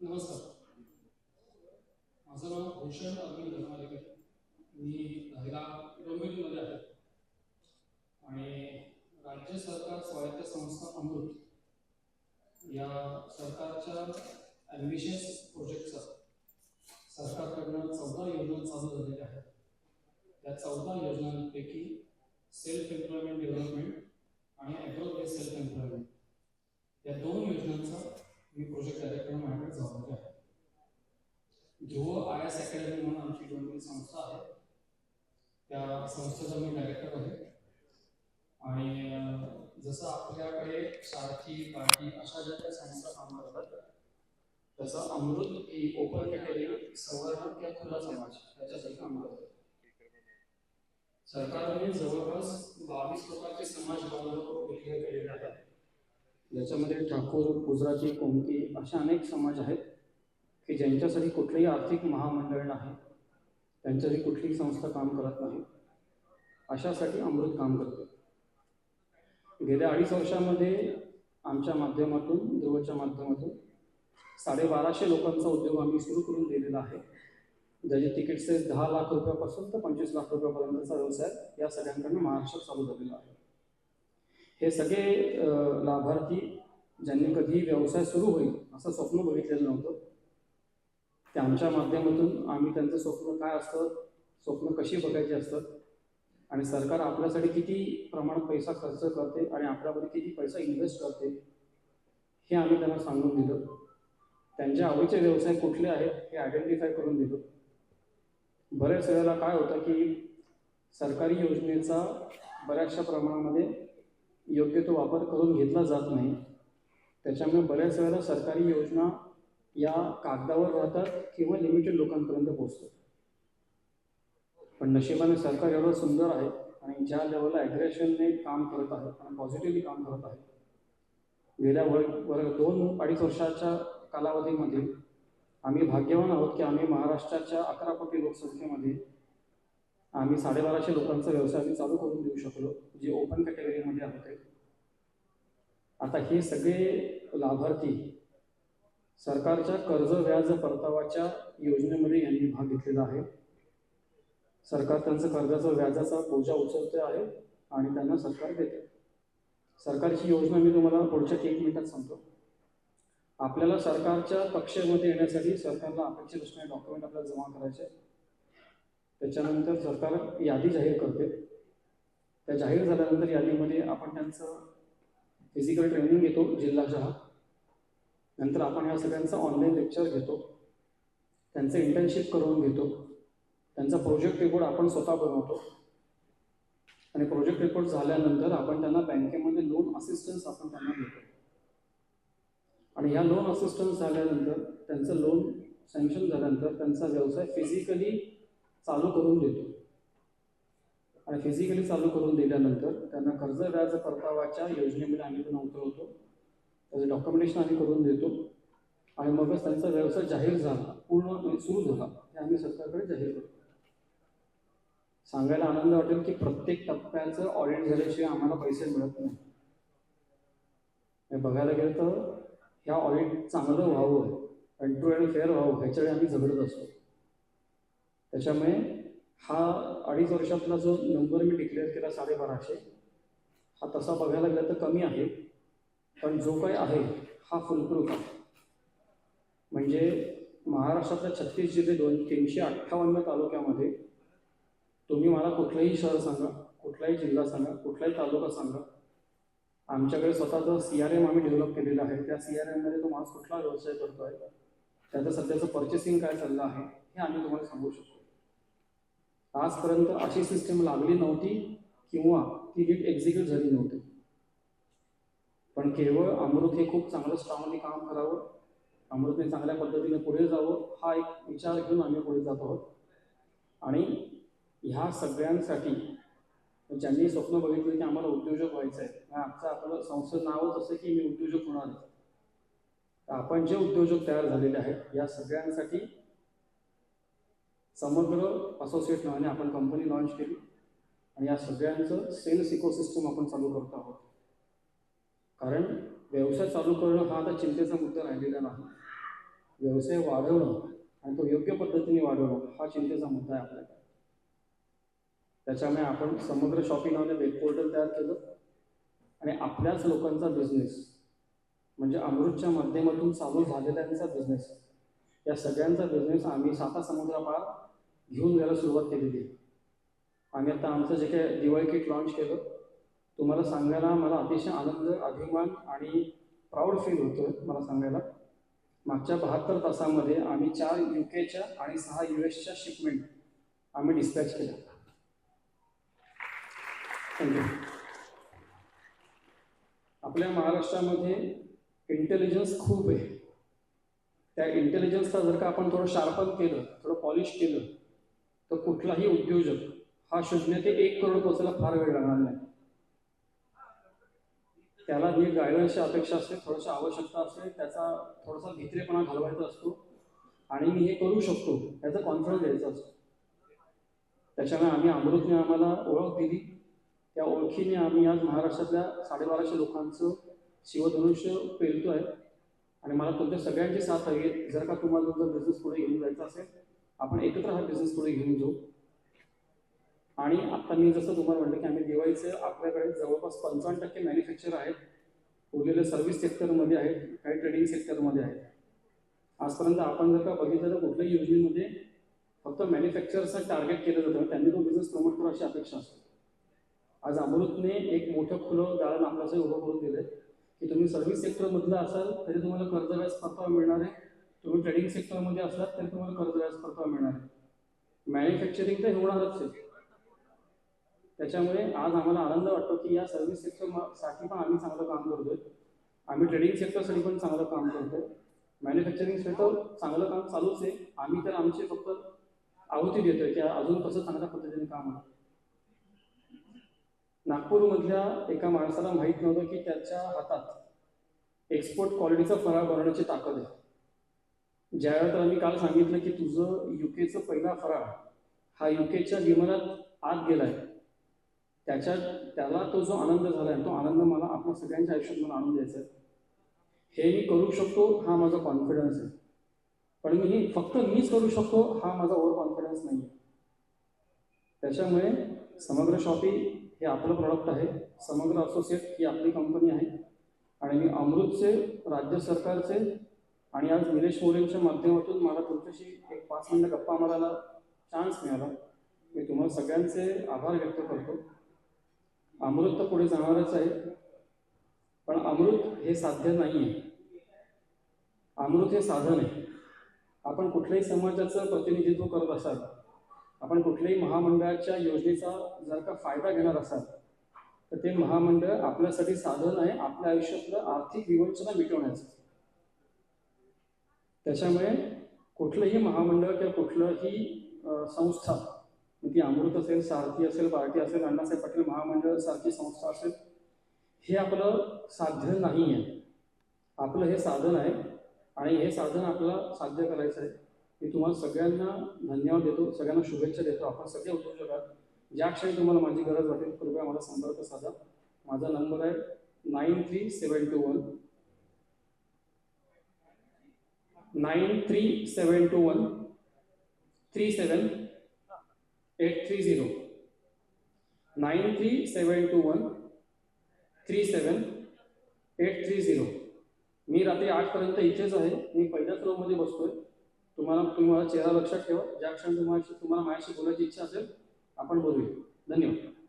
नमस्कार. माझं नाव भूषण अरविंद धर्मालिक मी राहिला डोंबिवलीमध्ये आहे. आणि राज्य सरकार स्वायत्त संस्था अमृत या सरकारच्या ॲम्बिशियस प्रोजेक्टचा सरकारकडनं चौदा योजना चालू झालेल्या आहेत. त्या चौदा योजनांपैकी सेल्फ एम्प्लॉयमेंट डेव्हलपमेंट आणि ॲग्रो सेल्फ एम्प्लॉयमेंट. या दोन योजनांचा मी प्रोजेक्ट डायरेक्टर माझ्याकडे जबाबदारी आहे जो आय एस अकॅडमी म्हणून आमची डोंबिवली संस्था आहे त्या संस्थेचा मी डायरेक्टर आहे. आणि जसं आपल्याकडे सारथी पार्टी अशा ज्या काही संस्था काम करतात तसं अमृत ही ओपन कॅटेगरी सवर्ण किंवा खुला समाज त्याच्यासाठी काम करतात सरकारने जवळपास बावीस प्रकारचे समाज बांधव डिक्लेअर केलेले आहेत. ज्याच्यामध्ये ठाकूर गुजराती कोमती अशा अनेक समाज आहेत की ज्यांच्यासाठी कुठलंही आर्थिक महामंडळ नाही त्यांच्यासाठी कुठलीही संस्था काम करत नाही अशासाठी अमृत काम करते. गेल्या अडीच वर्षामध्ये आमच्या माध्यमातून ध्रुवच्या माध्यमातून साडेबाराशे लोकांचा उद्योग आम्ही सुरू करून दिलेला आहे. ज्याचे तिकीट दहा लाख रुपयापासून तर पंचवीस लाख रुपयापर्यंतचा व्यवसाय या सगळ्यांकडून महाराष्ट्रात चालू झालेला आहे. हे सगळे लाभार्थी ज्यांनी कधी व्यवसाय सुरू होईल असं स्वप्न बघितलेलं नव्हतं. ते आमच्या माध्यमातून आम्ही त्यांचं स्वप्न काय असतं स्वप्न कशी बघायची असतं आणि सरकार आपल्यासाठी किती प्रमाणात पैसा खर्च करते आणि आपल्यामध्ये किती पैसा इन्व्हेस्ट करते हे आम्ही त्यांना सांगून दिलं. त्यांच्या आवडीचे व्यवसाय कुठले आहेत हे आयडेंटिफाय करून दिलं. बऱ्याच वेळेला काय होतं की सरकारी योजनेचा बऱ्याचशा प्रमाणामध्ये योग्य तो वापर करून घेतला जात नाही. त्याच्यामुळे बऱ्याच वेळेला सरकारी योजना या कागदावर राहतात किंवा लिमिटेड लोकांपर्यंत पोहोचतात. पण नशिबाने सरकार एवढं सुंदर आहे आणि ज्या लेवलला ॲग्रेशनने काम करत आहे आणि पॉझिटिव्हली काम करत आहे गेल्या वर वर दोन अडीच वर्षाच्या कालावधीमध्ये आम्ही भाग्यवान आहोत की आम्ही महाराष्ट्राच्या अकरा कोटी लोकसंख्येमध्ये आम्ही साडेबाराशे लोकांचा व्यवसाय आम्ही चालू करून देऊ शकलो जे ओपन कॅटेगरीमध्ये होते आता हे सगळे लाभार्थी सरकारच्या कर्ज व्याज परतावाच्या योजनेमध्ये यांनी भाग घेतलेला आहे. सरकार त्यांचं कर्जाचा व्याजाचा बोजा उचलते आहे आणि त्यांना सरकार देते. सरकारची योजना मी तुम्हाला पुढच्या एक मिनिटात सांगतो. आपल्याला सरकारच्या कक्षेमध्ये येण्यासाठी सरकारला अपेक्षित असणारे डॉक्युमेंट आपल्याला जमा करायचे आहे. त्याच्यानंतर सरकार यादी जाहीर करते. त्या जाहीर झाल्यानंतर यादीमध्ये आपण त्यांचं फिजिकल ट्रेनिंग घेतो जिल्हाशहा नंतर आपण या सगळ्यांचं ऑनलाईन लेक्चर घेतो. त्यांचं इंटर्नशिप करून घेतो. त्यांचा प्रोजेक्ट रिपोर्ट आपण स्वतः बनवतो. आणि प्रोजेक्ट रिपोर्ट झाल्यानंतर आपण त्यांना बँकेमध्ये लोन असिस्टन्स आपण त्यांना देतो. आणि या लोन असिस्टन्स झाल्यानंतर त्यांचं लोन सँक्शन झाल्यानंतर त्यांचा व्यवसाय फिजिकली चालू करून देतो. आणि फिजिकली चालू करून दिल्यानंतर त्यांना कर्ज व्याज परतावाच्या योजनेमध्ये आम्ही त्यांना उतरवतो. त्याचं डॉक्युमेंटेशन आम्ही करून देतो. आणि मगच त्यांचा व्यवसाय जाहीर झाला पूर्ण म्हणजे सुरू झाला हे आम्ही सरकारकडे जाहीर करतो. सांगायला आनंद वाटेल की प्रत्येक टप्प्याचं ऑडिट झाल्याशिवाय आम्हाला पैसे मिळत नाही. बघायला गेलं तर ह्या ऑडिट चांगलं व्हावं कंट्रोल अँड फेअर व्हावं ह्याच्यावेळी आम्ही झगडत असतो. त्याच्यामुळे हा अडीच वर्षातला जो नंबर मी डिक्लेअर केला साडेबाराशे हा तसा बघायला गेला तर कमी आहे. पण जो काही आहे हा फुलप्रूफ आहे. म्हणजे महाराष्ट्रातल्या छत्तीस जिल्हे दोन तीनशे अठ्ठावन्न तालुक्यामध्ये तुम्ही मला कुठलंही शहर सांगा कुठलाही जिल्हा सांगा कुठलाही तालुका सांगा. आमच्याकडे स्वतःचं सी आर एम आम्ही डेव्हलप केलेलं आहे त्या सी आर एममध्ये तो माणूस कुठला व्यवसाय करतो आहे त्याचं सध्याचं पर्चेसिंग काय चाललं आहे हे आम्ही तुम्हाला सांगू शकतो. आजपर्यंत अशी सिस्टम लागली नव्हती किंवा ती नीट एक्झिक्यूट झाली नव्हती. पण केवळ अमृत हे खूप चांगलं स्ट्रॉंगली काम करावं अमृतने चांगल्या पद्धतीने पुढे जावं हा एक विचार घेऊन आम्ही पुढे जात आहोत. आणि ह्या सगळ्यांसाठी ज्यांनी स्वप्न बघितलं की आम्हाला उद्योजक व्हायचं आहे आजचं आपलं संस्थेचं नावच असं की मी उद्योजक होणार आपण जे उद्योजक तयार झालेले आहेत या सगळ्यांसाठी समग्र असोसिएट नावाने आपण कंपनी लॉन्च केली. आणि या सगळ्यांचं सेल्स इकोसिस्टम आपण चालू करत आहोत. कारण व्यवसाय चालू करणं हा आता चिंतेचा मुद्दा राहिलेला नाही. व्यवसाय वाढवणं आणि तो योग्य पद्धतीने वाढवणं हा चिंतेचा मुद्दा आहे आपल्याकडे. त्याच्यामुळे आपण समग्र शॉपिंग नावाने वेब पोर्टल तयार केलं. आणि आपल्याच लोकांचा बिझनेस म्हणजे अमृतच्या माध्यमातून चालू झालेल्यांचा बिझनेस या सगळ्यांचा बिझनेस आम्ही साता समुद्रापार घेऊन जायला सुरुवात केलेली आहे. आम्ही आता आमचं जे काही दिवाळी किट लॉन्च केलं तुम्हाला सांगायला मला अतिशय आनंद अभिमान आणि प्राऊड फील होतो मला सांगायला. मागच्या बहात्तर तासामध्ये आम्ही चार यू केच्या आणि सहा यू एसच्या शिपमेंट आम्ही डिस्पॅच केल्या. थँक्यू आपल्या महाराष्ट्रामध्ये इंटेलिजन्स खूप आहे. त्या इंटेलिजन्सला जर का आपण थोडं शार्पन केलं थोडं पॉलिश केलं तर कुठलाही उद्योजक हा शून्य ते एक करोड पोचायला फार वेळ लागणार नाही. त्याला नीट गायडन्सची अपेक्षा असते थोडीशी आवश्यकता असते त्याचा थोडासा भित्रेपणा घालवायचा असतो. आणि मी हे करू शकतो याचा कॉन्फिडन्स द्यायचा असतो. त्याच्यामुळे आम्ही अमृतने आम्हाला ओळख दिली. त्या ओळखीने आम्ही आज महाराष्ट्रातल्या साडेबाराशे लोकांचं शिवधनुष्य पेलतो आहे आणि मला तुमच्या सगळ्यांची साथ हवी आहे. जर का तुम्हाला तुमचा बिझनेस पुढे घेऊन जायचा असेल आपण एकत्र हा बिझनेस पुढे घेऊन जाऊ. आणि आता मी जसं तुम्हाला म्हटलं की आम्ही दिवाळीचे आपल्याकडे जवळपास पंचावन्न टक्के मॅन्युफॅक्चर आहेत. उरलेले सर्व्हिस सेक्टरमध्ये आहेत काही ट्रेडिंग सेक्टरमध्ये आहेत. आजपर्यंत आपण जर का बघितलं तर कुठल्याही योजनेमध्ये फक्त मॅन्युफॅक्चरचं टार्गेट केलं जातं. त्यांनी तो बिझनेस प्रमोट करू अशी अपेक्षा असते. आज अमृतने एक मोठं खुलं दालन आपल्यासाठी उभं करून दिलं की तुम्ही सर्व्हिस सेक्टरमधलं असाल तरी तुम्हाला कर्ज व्याज परतावा मिळणार आहे. तुम्ही ट्रेडिंग सेक्टरमध्ये असलात तरी तुम्हाला कर्ज व्याज परतावा मिळणार आहे. मॅन्युफॅक्चरिंग तर होणारच आहे. त्याच्यामुळे आज आम्हाला आनंद वाटतो की या सर्व्हिस सेक्टरसाठी पण आम्ही चांगलं काम करतोय. आम्ही ट्रेडिंग सेक्टरसाठी पण चांगलं काम करतोय. मॅन्युफॅक्चरिंग सेक्टर चांगलं काम चालूच आहे. आम्ही तर आमची फक्त आहुती देतोय की अजून कसं चांगल्या पद्धतीने काम आहे नागपूरमधल्या एका माणसाला माहीत नव्हतं की त्याच्या हातात एक्सपोर्ट क्वालिटीचा फराळ बनवण्याची ताकद आहे. ज्यावेळेला आम्ही काल सांगितलं की तुझं युकेचं पहिला फराळ हा युकेच्या विमानात आत गेलाय. त्याच्या त्याला तो जो आनंद झाला आहे तो आनंद मला आपल्या सगळ्यांच्या आयुष्यात मला आणून द्यायचा आहे. हे मी करू शकतो हा माझा कॉन्फिडन्स आहे. पण मी हे फक्त मीच करू शकतो हा माझा ओव्हर कॉन्फिडन्स नाही आहे त्याच्यामुळे समग्र शॉपी हे आपलं प्रॉडक्ट आहे. समग्र असोसिएट ही आपली कंपनी आहे. आणि मी अमृतचे राज्य सरकारचे आणि आज निलेश मोरेंच्या माध्यमातून मला तुमच्याशी एक पाच मिनिटं गप्पा मारायला चान्स मिळाला. मी तुम्हाला सगळ्यांचे आभार व्यक्त करतो. अमृत तर पुढे जाणारच आहे पण अमृत हे साध्य नाही आहे अमृत हे साधन आहे. आपण कुठल्याही समाजाचं प्रतिनिधित्व करत असाल आपण कुठल्याही महामंडळाच्या योजनेचा जर का फायदा घेणार असाल तर ते महामंडळ आपल्यासाठी साधन आहे आपल्या आयुष्यातलं आर्थिक विवंचना मिटवण्याचं. त्याच्यामुळे कुठलंही महामंडळ किंवा कुठलंही संस्था म्हणजे ती अमृत असेल सारथी असेल पार्टी असेल अण्णासाहेब पाटील महामंडळ सारखी संस्था असेल हे आपलं साध्य नाही आहे आपलं हे साधन आहे आणि हे साधन आपल्याला साध्य करायचं आहे मी तुम्हाला सगळ्यांना धन्यवाद देतो सगळ्यांना शुभेच्छा देतो. आपण सगळे उद्योजकात ज्या क्षणी तुम्हाला माझी गरज वाटेल कृपया मला संपर्क साधा. माझा नंबर आहे nine three seven two one. Nine three seven two one three seven eight three zero nine three seven two one three seven eight three zero मी रात्री आठपर्यंत इथेच आहे. मी पहिल्याच रोमध्ये बसतोय. तुम्हाला तुम्हाला चेहरा लक्षात ठेवा. ज्या क्षणी तुम्हाला तुम्हाला माझ्याशी बोलायची इच्छा असेल आपण बोलूया. धन्यवाद.